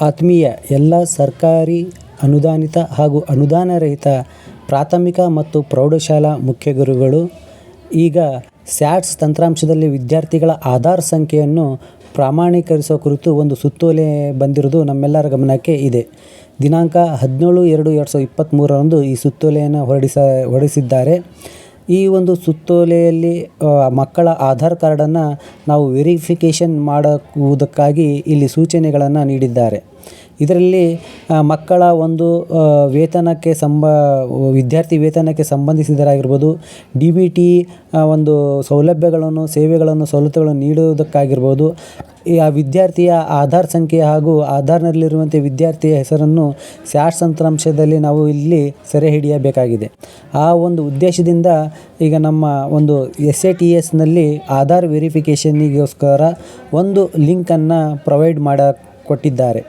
ಆತ್ಮೀಯ ಎಲ್ಲ ಸರ್ಕಾರಿ ಅನುದಾನಿತ ಹಾಗೂ ಅನುದಾನರಹಿತ ಪ್ರಾಥಮಿಕ ಮತ್ತು ಪ್ರೌಢಶಾಲಾ ಮುಖ್ಯ ಗುರುಗಳು ಈಗ ಸ್ಯಾಟ್ಸ್ ತಂತ್ರಾಂಶದಲ್ಲಿ ವಿದ್ಯಾರ್ಥಿಗಳ ಆಧಾರ್ ಸಂಖ್ಯೆಯನ್ನು ಪ್ರಮಾಣೀಕರಿಸುವ ಕುರಿತು ಒಂದು ಸುತ್ತೋಲೆ ಬಂದಿರುವುದು ನಮ್ಮೆಲ್ಲರ ಗಮನಕ್ಕೆ ಇದೆ. ದಿನಾಂಕ ಹದಿನೇಳು ಎರಡು ಎರಡು ಸಾವಿರದ ಇಪ್ಪತ್ತ್ಮೂರರಂದು ಈ ಸುತ್ತೋಲೆಯನ್ನು ಹೊರಡಿಸ, ಹೊರಡಿಸಿದ್ದಾರೆ. ಈ ಒಂದು ಸುತ್ತೋಲೆಯಲ್ಲಿ ಮಕ್ಕಳ ಆಧಾರ್ ಕಾರ್ಡನ್ನು ನಾವು ವೆರಿಫಿಕೇಷನ್ ಮಾಡುವುದಕ್ಕಾಗಿ ಇಲ್ಲಿ ಸೂಚನೆಗಳನ್ನು ನೀಡಿದ್ದಾರೆ. ಇದರಲ್ಲಿ ಮಕ್ಕಳ ಒಂದು ವೇತನಕ್ಕೆ ಸಂಬ, ವಿದ್ಯಾರ್ಥಿ ವೇತನಕ್ಕೆ ಸಂಬಂಧಿಸಿದರಾಗಿರ್ಬೋದು, ಡಿ ಬಿ ಟಿ ಒಂದು ಸೌಲಭ್ಯಗಳನ್ನು, ಸೇವೆಗಳನ್ನು, ಸವಲತ್ತುಗಳನ್ನು ನೀಡುವುದಕ್ಕಾಗಿರ್ಬೋದು ಆ ವಿದ್ಯಾರ್ಥಿಯ ಆಧಾರ್ ಸಂಖ್ಯೆ ಹಾಗೂ ಆಧಾರ್ನಲ್ಲಿರುವಂತೆ ವಿದ್ಯಾರ್ಥಿಯ ಹೆಸರನ್ನು ಸ್ಯಾಟ್ಸ್ ತಂತ್ರಾಂಶದಲ್ಲಿ ನಾವು ಇಲ್ಲಿ ಸೆರೆ ಹಿಡಿಯಬೇಕಾಗಿದೆ. ಆ ಒಂದು ಉದ್ದೇಶದಿಂದ ಈಗ ನಮ್ಮ ಒಂದು ಎಸ್ ಎ ಟಿ ಎಸ್ನಲ್ಲಿ ಆಧಾರ್ ವೆರಿಫಿಕೇಷನಿಗೋಸ್ಕರ ಒಂದು ಲಿಂಕನ್ನು ಪ್ರೊವೈಡ್ ಮಾಡ ಕೊಟ್ಟಿದ್ದಾರೆ.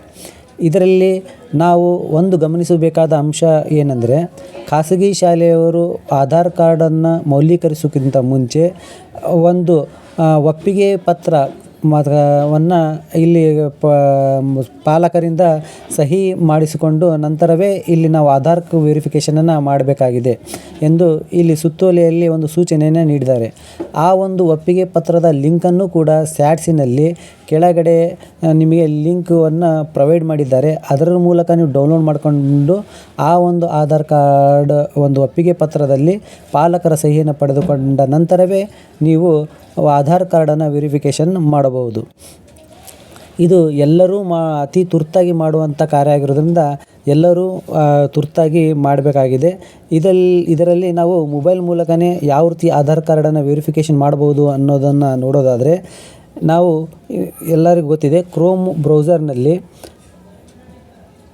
ಇದರಲ್ಲಿ ನಾವು ಒಂದು ಗಮನಿಸಬೇಕಾದ ಅಂಶ ಏನೆಂದರೆ, ಖಾಸಗಿ ಶಾಲೆಯವರು ಆಧಾರ್ ಕಾರ್ಡನ್ನು ಮೌಲ್ಯೀಕರಿಸೋಕ್ಕಿಂತ ಮುಂಚೆ ಒಂದು ಒಪ್ಪಿಗೆ ಪತ್ರ ವನ್ನು ಇಲ್ಲಿ ಪಾಲಕರಿಂದ ಸಹಿ ಮಾಡಿಸಿಕೊಂಡು ನಂತರವೇ ಇಲ್ಲಿ ನಾವು ಆಧಾರ್ ವೆರಿಫಿಕೇಷನನ್ನು ಮಾಡಬೇಕಾಗಿದೆ ಎಂದು ಇಲ್ಲಿ ಸುತ್ತೋಲೆಯಲ್ಲಿ ಒಂದು ಸೂಚನೆಯನ್ನು ನೀಡಿದ್ದಾರೆ. ಆ ಒಂದು ಒಪ್ಪಿಗೆ ಪತ್ರದ ಲಿಂಕನ್ನು ಕೂಡ ಸ್ಯಾಟ್ಸಿನಲ್ಲಿ ಕೆಳಗಡೆ ನಿಮಗೆ ಲಿಂಕನ್ನು ಪ್ರೊವೈಡ್ ಮಾಡಿದ್ದಾರೆ. ಅದರ ಮೂಲಕ ನೀವು ಡೌನ್ಲೋಡ್ ಮಾಡಿಕೊಂಡು ಆ ಒಂದು ಆಧಾರ್ ಕಾರ್ಡ್, ಒಂದು ಒಪ್ಪಿಗೆ ಪತ್ರದಲ್ಲಿ ಪಾಲಕರ ಸಹಿಯನ್ನು ಪಡೆದುಕೊಂಡ ನಂತರವೇ ನೀವು ಆಧಾರ್ ಕಾರ್ಡನ್ನು ವೆರಿಫಿಕೇಷನ್ ಮಾಡಬಹುದು. ಇದು ಎಲ್ಲರೂ ಮಾ, ಅತಿ ತುರ್ತಾಗಿ ಮಾಡುವಂಥ ಕಾರ್ಯ ಆಗಿರೋದ್ರಿಂದ ಎಲ್ಲರೂ ತುರ್ತಾಗಿ ಮಾಡಬೇಕಾಗಿದೆ. ಇದಲ್ಲಿ ಇದರಲ್ಲಿ ನಾವು ಮೊಬೈಲ್ ಮೂಲಕವೇ ಯಾವ ರೀತಿ ಆಧಾರ್ ಕಾರ್ಡನ್ನು ವೆರಿಫಿಕೇಷನ್ ಮಾಡ್ಬೋದು ಅನ್ನೋದನ್ನು ನೋಡೋದಾದರೆ ನಾವು ಎಲ್ಲರಿಗೂ ಗೊತ್ತಿದೆ ಕ್ರೋಮ್ ಬ್ರೌಸರ್ನಲ್ಲಿ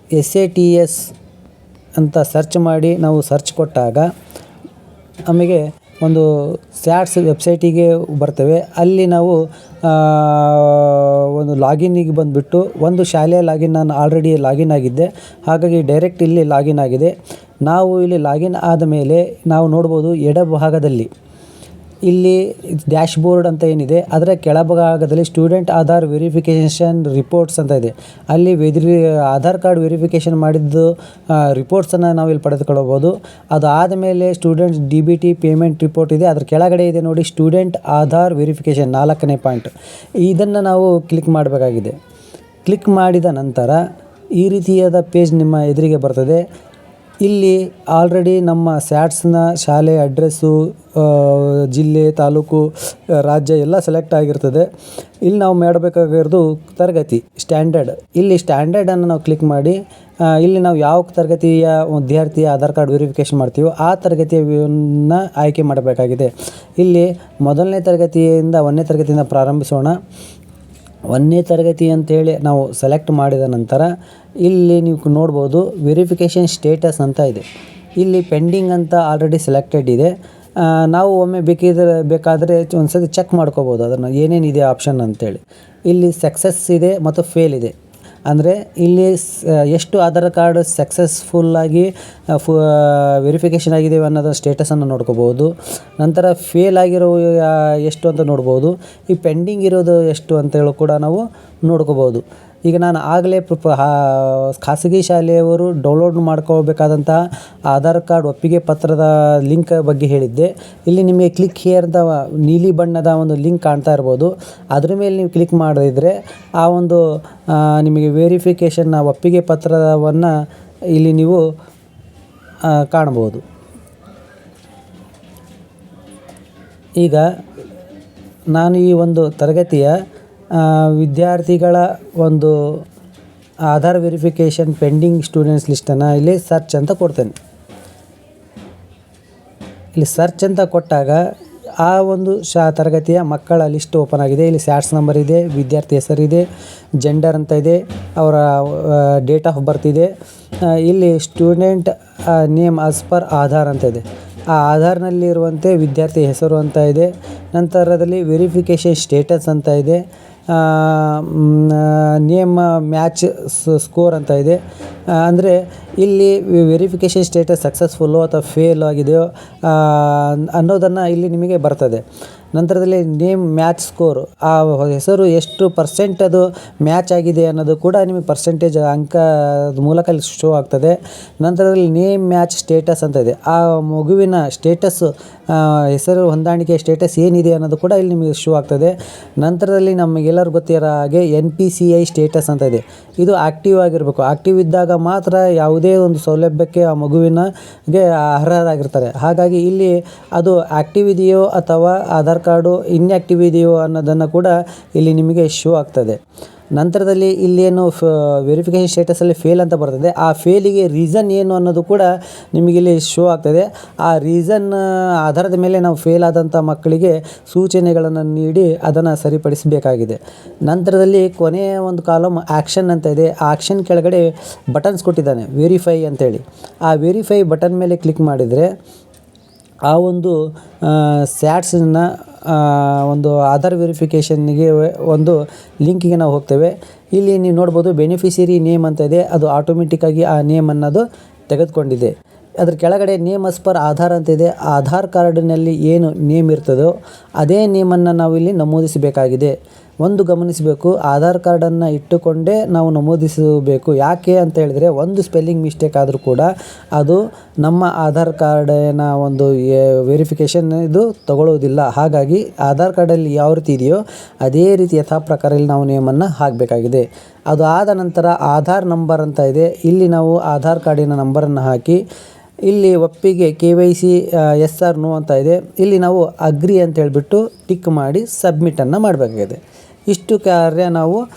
ಎಸ್ ಎ ಟಿ ಎಸ್ ಅಂತ ಸರ್ಚ್ ಮಾಡಿ ನಾವು ಸರ್ಚ್ ಕೊಟ್ಟಾಗ ನಮಗೆ ಒಂದು ಸ್ಯಾಟ್ಸ್ ವೆಬ್ಸೈಟಿಗೆ ಬರ್ತವೆ. ಅಲ್ಲಿ ನಾವು ಒಂದು ಲಾಗಿನ್ನಿಗೆ ಬಂದುಬಿಟ್ಟು ಒಂದು ಶಾಲೆಯ ಲಾಗಿನ್ ನಾನು ಆಲ್ರೆಡಿ ಲಾಗಿನ್ ಆಗಿದ್ದೆ. ಹಾಗಾಗಿ ಡೈರೆಕ್ಟ್ ಇಲ್ಲಿ ಲಾಗಿನ್ ಆಗಿದೆ. ನಾವು ಇಲ್ಲಿ ಲಾಗಿನ್ ಆದ ಮೇಲೆ ನಾವು ನೋಡ್ಬೋದು ಎಡಭಾಗದಲ್ಲಿ ಇಲ್ಲಿ ಡ್ಯಾಶ್ ಬೋರ್ಡ್ ಅಂತ ಏನಿದೆ ಅದರ ಕೆಳಭಾಗದಲ್ಲಿ ಸ್ಟೂಡೆಂಟ್ ಆಧಾರ್ ವೆರಿಫಿಕೇಷನ್ ರಿಪೋರ್ಟ್ಸ್ ಅಂತ ಇದೆ. ಅಲ್ಲಿ ವೆರಿ ಆಧಾರ್ ಕಾರ್ಡ್ ವೆರಿಫಿಕೇಷನ್ ಮಾಡಿದ್ದು ರಿಪೋರ್ಟ್ಸನ್ನು ನಾವು ಇಲ್ಲಿ ಪಡೆದುಕೊಳ್ಳಬೋದು ಅದು ಮೇಲೆ students D B T payment report ಇದೆ, ಅದರ ಕೆಳಗಡೆ ಇದೆ ನೋಡಿ ಸ್ಟೂಡೆಂಟ್ ಆಧಾರ್ ವೆರಿಫಿಕೇಷನ್ ನಾಲ್ಕನೇ ಪಾಯಿಂಟ್ ಇದನ್ನು ನಾವು ಕ್ಲಿಕ್ ಮಾಡಬೇಕಾಗಿದೆ. ಕ್ಲಿಕ್ ಮಾಡಿದ ನಂತರ ಈ ರೀತಿಯಾದ ಪೇಜ್ ನಿಮ್ಮ ಎದುರಿಗೆ ಬರ್ತದೆ. ಇಲ್ಲಿ ಆಲ್ರೆಡಿ ನಮ್ಮ ಸ್ಯಾಟ್ಸ್ನ ಶಾಲೆ ಅಡ್ರೆಸ್ಸು ಜಿಲ್ಲೆ, ತಾಲೂಕು ರಾಜ್ಯ ಎಲ್ಲ ಸೆಲೆಕ್ಟ್ ಆಗಿರ್ತದೆ. ಇಲ್ಲಿ ನಾವು ಮಾಡಬೇಕಾಗಿರೋದು ತರಗತಿ ಸ್ಟ್ಯಾಂಡರ್ಡ್ ಇಲ್ಲಿ ಸ್ಟ್ಯಾಂಡರ್ಡನ್ನು ನಾವು ಕ್ಲಿಕ್ ಮಾಡಿ ಇಲ್ಲಿ ನಾವು ಯಾವ ತರಗತಿಯ ವಿದ್ಯಾರ್ಥಿಯ ಆಧಾರ್ ಕಾರ್ಡ್ ವೆರಿಫಿಕೇಷನ್ ಮಾಡ್ತೀವೋ ಆ ತರಗತಿಯನ್ನ ಆಯ್ಕೆ ಮಾಡಬೇಕಾಗಿದೆ. ಇಲ್ಲಿ ಮೊದಲನೇ ತರಗತಿಯಿಂದ ಒಂದನೇ ತರಗತಿಯಿಂದ ಪ್ರಾರಂಭಿಸೋಣ. ಒಂದನೇ ತರಗತಿ ಅಂತೇಳಿ ನಾವು ಸೆಲೆಕ್ಟ್ ಮಾಡಿದ ನಂತರ ಇಲ್ಲಿ ನೀವು ನೋಡ್ಬೋದು ವೆರಿಫಿಕೇಷನ್ ಸ್ಟೇಟಸ್ ಅಂತ ಇದೆ. ಇಲ್ಲಿ ಪೆಂಡಿಂಗ್ ಅಂತ ಆಲ್ರೆಡಿ ಸೆಲೆಕ್ಟೆಡ್ ಇದೆ. ನಾವು ಒಮ್ಮೆ ಬೇಕಿದ್ರೆ ಬೇಕಾದರೆ ಒಂದು ಸತಿ ಚೆಕ್ ಮಾಡ್ಕೋಬೋದು ಅದನ್ನು ಏನೇನಿದೆ ಆಪ್ಷನ್ ಅಂತೇಳಿ. ಇಲ್ಲಿ ಸಕ್ಸಸ್ ಇದೆ ಮತ್ತು ಫೇಲ್ ಇದೆ. ಅಂದರೆ ಇಲ್ಲಿ ಎಷ್ಟು ಆಧಾರ್ ಕಾರ್ಡ್ ಸಕ್ಸಸ್ಫುಲ್ಲಾಗಿ ಫು ವೆರಿಫಿಕೇಷನ್ ಆಗಿದ್ದೇವೆ ಅನ್ನೋದು ಸ್ಟೇಟಸನ್ನು ನೋಡ್ಕೋಬೋದು. ನಂತರ ಫೇಲ್ ಆಗಿರೋ ಎಷ್ಟು ಅಂತ ನೋಡ್ಬೋದು. ಈ ಪೆಂಡಿಂಗ್ ಇರೋದು ಎಷ್ಟು ಅಂತೇಳಿ ಕೂಡ ನಾವು ನೋಡ್ಕೋಬೋದು. ಈಗ ನಾನು ಆಗಲೇ ಖಾಸಗಿ ಶಾಲೆಯವರು ಡೌನ್ಲೋಡ್ ಮಾಡ್ಕೋಬೇಕಾದಂತಹ ಆಧಾರ್ ಕಾರ್ಡ್ ಒಪ್ಪಿಗೆ ಪತ್ರದ ಲಿಂಕ್ ಬಗ್ಗೆ ಹೇಳಿದ್ದೆ. ಇಲ್ಲಿ ನಿಮಗೆ ಕ್ಲಿಕ್ ಹಿಯರ್ ಅಂತ ನೀಲಿ ಬಣ್ಣದ ಒಂದು ಲಿಂಕ್ ಕಾಣ್ತಾ ಇರ್ಬೋದು. ಅದ್ರ ಮೇಲೆ ನೀವು ಕ್ಲಿಕ್ ಮಾಡಿದ್ರೆ ಆ ಒಂದು ನಿಮಗೆ ವೆರಿಫಿಕೇಷನ್ನ, ಒಪ್ಪಿಗೆ ಪತ್ರವನ್ನು ಇಲ್ಲಿ ನೀವು ಕಾಣ್ಬೋದು ಈಗ ನಾನು ಈ ಒಂದು ತರಗತಿಯ ವಿದ್ಯಾರ್ಥಿಗಳ ಒಂದು ಆಧಾರ್ ವೆರಿಫಿಕೇಷನ್ ಪೆಂಡಿಂಗ್ ಸ್ಟೂಡೆಂಟ್ಸ್ ಲಿಸ್ಟನ್ನು ಇಲ್ಲಿ ಸರ್ಚ್ ಅಂತ ಕೊಡ್ತೇನೆ. ಇಲ್ಲಿ ಸರ್ಚ್ ಅಂತ ಕೊಟ್ಟಾಗ ಆ ಒಂದು ಶಾ, ತರಗತಿಯ ಮಕ್ಕಳ ಲಿಸ್ಟ್ ಓಪನ್ ಆಗಿದೆ. ಇಲ್ಲಿ ಸ್ಯಾಟ್ಸ್ ನಂಬರ್ ಇದೆ, ವಿದ್ಯಾರ್ಥಿ ಹೆಸರಿದೆ ಜೆಂಡರ್ ಅಂತ ಇದೆ, ಅವರ ಡೇಟ್ ಆಫ್ ಬರ್ತ್ ಇದೆ. ಇಲ್ಲಿ student name as per Aadhaar ಅಂತ ಇದೆ. ಆ ಆಧಾರ್ನಲ್ಲಿರುವಂತೆ ವಿದ್ಯಾರ್ಥಿ ಹೆಸರು ಅಂತ ಇದೆ. ನಂತರದಲ್ಲಿ ವೆರಿಫಿಕೇಷನ್ ಸ್ಟೇಟಸ್ ಅಂತ ಇದೆ. ನೇಮ್ ಮ್ಯಾಚ್ ಸ್ಕೋರ್ ಅಂತ ಇದೆ. ಅಂದರೆ ಇಲ್ಲಿ ವೆರಿಫಿಕೇಷನ್ ಸ್ಟೇಟಸ್ ಸಕ್ಸಸ್ಫುಲ್ಲು ಅಥವಾ ಫೇಲ್ ಆಗಿದೆಯೋ ಅನ್ನೋದನ್ನು ಇಲ್ಲಿ ನಿಮಗೆ ಬರ್ತದೆ. ನಂತರದಲ್ಲಿ ನೇಮ್ ಮ್ಯಾಚ್ ಸ್ಕೋರ್ ಆ ಹೆಸರು ಎಷ್ಟು ಪರ್ಸೆಂಟ್ ಅದು ಮ್ಯಾಚ್ ಆಗಿದೆ ಅನ್ನೋದು ಕೂಡ ನಿಮಗೆ ಪರ್ಸೆಂಟೇಜ್ ಅಂಕ ಮೂಲಕ ಅಲ್ಲಿ ಶೋ ಆಗ್ತದೆ. ನಂತರದಲ್ಲಿ ನೇಮ್ ಮ್ಯಾಚ್ ಸ್ಟೇಟಸ್ ಅಂತ ಇದೆ. ಆ ಮಗುವಿನ ಸ್ಟೇಟಸ್ಸು ಹೆಸರು ಹೊಂದಾಣಿಕೆ ಸ್ಟೇಟಸ್ ಏನಿದೆ ಅನ್ನೋದು ಕೂಡ ಇಲ್ಲಿ ನಿಮಗೆ ಶೋ ಆಗ್ತದೆ. ನಂತರದಲ್ಲಿ ನಮಗೆಲ್ಲರೂ ಗೊತ್ತಿರೋ ಹಾಗೆ N P C I status ಅಂತ ಇದೆ. ಇದು ಆ್ಯಕ್ಟಿವ್ ಆಗಿರಬೇಕು. ಆ್ಯಕ್ಟಿವ್ ಇದ್ದಾಗ ಮಾತ್ರ ಯಾವುದೇ ಒಂದು ಸೌಲಭ್ಯಕ್ಕೆ ಆ ಮಗುವಿನಗೆ ಅರ್ಹರಾಗಿರ್ತಾರೆ. ಹಾಗಾಗಿ ಇಲ್ಲಿ ಅದು ಆ್ಯಕ್ಟಿವ್ ಇದೆಯೋ ಅಥವಾ ಆಧಾರ್ ಕಾರ್ಡು ಇನ್ಯಾಕ್ಟಿವ್ ಇದೆಯೋ ಅನ್ನೋದನ್ನು ಕೂಡ ಇಲ್ಲಿ ನಿಮಗೆ ಶೋ ಆಗ್ತದೆ. ನಂತರದಲ್ಲಿ ಇಲ್ಲೇನು ಫ, ವೆರಿಫಿಕೇಷನ್ ಸ್ಟೇಟಸಲ್ಲಿ ಫೇಲ್ ಅಂತ ಬರ್ತದೆ. ಆ ಫೇಲಿಗೆ ರೀಸನ್ ಏನು ಅನ್ನೋದು ಕೂಡ ನಿಮಗಿಲ್ಲಿ ಶೋ ಆಗ್ತದೆ. ಆ ರೀಸನ್, ಆಧಾರದ ಮೇಲೆ ನಾವು ಫೇಲ್ ಆದಂಥ ಮಕ್ಕಳಿಗೆ ಸೂಚನೆಗಳನ್ನು ನೀಡಿ ಅದನ್ನು ಸರಿಪಡಿಸಬೇಕಾಗಿದೆ. ನಂತರದಲ್ಲಿ ಕೊನೆಯ ಒಂದು ಕಾಲಮ್ ಆ್ಯಕ್ಷನ್ ಅಂತ ಇದೆ. ಆ ಆ್ಯಕ್ಷನ್ ಕೆಳಗಡೆ ಬಟನ್ಸ್ ಕೊಟ್ಟಿದ್ದಾನೆ, ವೆರಿಫೈ ಅಂತೇಳಿ. ಆ ವೆರಿಫೈ ಬಟನ್ ಮೇಲೆ ಕ್ಲಿಕ್ ಮಾಡಿದರೆ ಆ ಒಂದು ಸ್ಯಾಟ್ಸನ್ನ ಒಂದು ಆಧಾರ್ ವೆರಿಫಿಕೇಷನ್ಗೆ ಒಂದು ಲಿಂಕಿಗೆ ನಾವು ಹೋಗ್ತೇವೆ. ಇಲ್ಲಿ ನೀವು ನೋಡ್ಬೋದು ಬೆನಿಫಿಷರಿ ನೇಮ್ ಅಂತ ಇದೆ. ಅದು ಆಟೋಮೆಟಿಕ್ಕಾಗಿ ಆ ನೇಮ್ ಅನ್ನೋದು ತೆಗೆದುಕೊಂಡಿದೆ. ಅದ್ರ ಕೆಳಗಡೆ ನೇಮ್ ಅಸ್ ಪರ್ ಆಧಾರ್ ಅಂತ ಇದೆ. ಆಧಾರ್ ಕಾರ್ಡಿನಲ್ಲಿ ಏನು ನೇಮ್ ಇರ್ತದೋ, ಅದೇ ನೇಮನ್ನು ನಾವು ಇಲ್ಲಿ ನಮೂದಿಸಬೇಕಾಗಿದೆ. ಒಂದು ಗಮನಿಸಬೇಕು, ಆಧಾರ್ ಕಾರ್ಡನ್ನು ಇಟ್ಟುಕೊಂಡೇ ನಾವು ನಮೂದಿಸಬೇಕು. ಯಾಕೆ ಅಂತ ಹೇಳಿದರೆ, ಒಂದು ಸ್ಪೆಲ್ಲಿಂಗ್ ಮಿಸ್ಟೇಕ್ ಆದರೂ ಕೂಡ ಅದು ನಮ್ಮ ಆಧಾರ್ ಕಾರ್ಡಿನ ಒಂದು ವೆರಿಫಿಕೇಷನ್ ಇದು ತಗೊಳ್ಳೋದಿಲ್ಲ ಹಾಗಾಗಿ ಆಧಾರ್ ಕಾರ್ಡಲ್ಲಿ ಯಾವ ರೀತಿ ಇದೆಯೋ ಅದೇ ರೀತಿ ಯಥಾ ಪ್ರಕಾರ ಇಲ್ಲಿ ನಾವು ನೇಮನ್ನು ಹಾಕಬೇಕಾಗಿದೆ. ಅದು ಆದ ನಂತರ ಆಧಾರ್ ನಂಬರ್ ಅಂತ ಇದೆ. ಇಲ್ಲಿ ನಾವು ಆಧಾರ್ ಕಾರ್ಡಿನ ನಂಬರನ್ನು ಹಾಕಿ, ಇಲ್ಲಿ ಒಪ್ಪಿಗೆ K Y C S R no ಅಂತ ಇದೆ. ಇಲ್ಲಿ ನಾವು ಅಗ್ರಿ ಅಂತ ಹೇಳಿಬಿಟ್ಟು ಟಿಕ್ ಮಾಡಿ ಸಬ್ಮಿಟನ್ನು ಮಾಡಬೇಕಾಗಿದೆ. ಇಷ್ಟು ಕಾರ್ಯ ನಾವು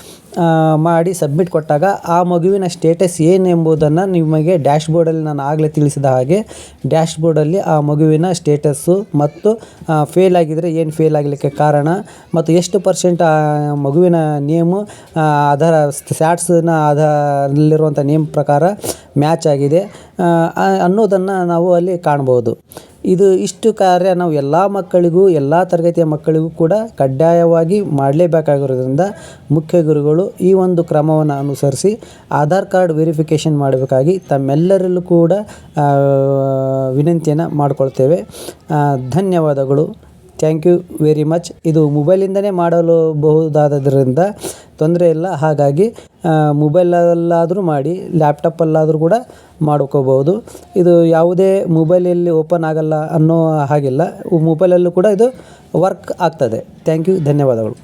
ಮಾಡಿ ಸಬ್ಮಿಟ್ ಕೊಟ್ಟಾಗ ಆ ಮಗುವಿನ ಸ್ಟೇಟಸ್ ಏನು ಎಂಬುದನ್ನು ನಿಮಗೆ ಡ್ಯಾಶ್ ಬೋರ್ಡಲ್ಲಿ ನಾನು ಆಗಲೇ ತಿಳಿಸಿದ ಹಾಗೆ ಡ್ಯಾಶ್ ಬೋರ್ಡಲ್ಲಿ ಆ ಮಗುವಿನ ಸ್ಟೇಟಸ್ಸು ಮತ್ತು ಫೇಲ್ ಆಗಿದ್ದರೆ ಏನು ಫೇಲ್ ಆಗಲಿಕ್ಕೆ ಕಾರಣ, ಮತ್ತು ಎಷ್ಟು ಪರ್ಸೆಂಟ್ ಆ ಮಗುವಿನ ನೇಮು ಅದರ ಸ್ಯಾಟ್ಸ್ನ ಅದರಲ್ಲಿರುವಂಥ ನೇಮ್ ಪ್ರಕಾರ ಮ್ಯಾಚ್ ಆಗಿದೆ ಅನ್ನೋದನ್ನು ನಾವು ಅಲ್ಲಿ ಕಾಣ್ಬೋದು ಇದು ಇಷ್ಟು ಕಾರ್ಯ ನಾವು ಎಲ್ಲ ಮಕ್ಕಳಿಗೂ, ಎಲ್ಲ ತರಗತಿಯ ಮಕ್ಕಳಿಗೂ ಕೂಡ ಕಡ್ಡಾಯವಾಗಿ ಮಾಡಲೇಬೇಕಾಗಿರೋದ್ರಿಂದ ಮುಖ್ಯ ಗುರುಗಳು ಈ ಒಂದು ಕ್ರಮವನ್ನು ಅನುಸರಿಸಿ ಆಧಾರ್ ಕಾರ್ಡ್ ವೆರಿಫಿಕೇಷನ್ ಮಾಡಬೇಕಾಗಿ ತಮ್ಮೆಲ್ಲರಲ್ಲೂ ಕೂಡ ವಿನಂತಿಯನ್ನು ಮಾಡಿಕೊಳ್ತೇವೆ. ಧನ್ಯವಾದಗಳು. ಥ್ಯಾಂಕ್ ಯು ವೆರಿ ಮಚ್ ಇದು ಮೊಬೈಲಿಂದಲೇ ಮಾಡಲು ಬಹುದಾದದ್ರಿಂದ ತೊಂದರೆ ಇಲ್ಲ. ಹಾಗಾಗಿ ಮೊಬೈಲಲ್ಲಾದರೂ ಮಾಡಿ, ಲ್ಯಾಪ್ಟಾಪಲ್ಲಾದರೂ ಕೂಡ ಮಾಡ್ಕೋಬೋದು ಇದು ಯಾವುದೇ ಮೊಬೈಲಲ್ಲಿ ಓಪನ್ ಆಗಲ್ಲ ಅನ್ನೋ ಹಾಗಿಲ್ಲ. ಮೊಬೈಲಲ್ಲೂ ಕೂಡ ಇದು ವರ್ಕ್ ಆಗ್ತದೆ. ಥ್ಯಾಂಕ್ ಯು ಧನ್ಯವಾದಗಳು.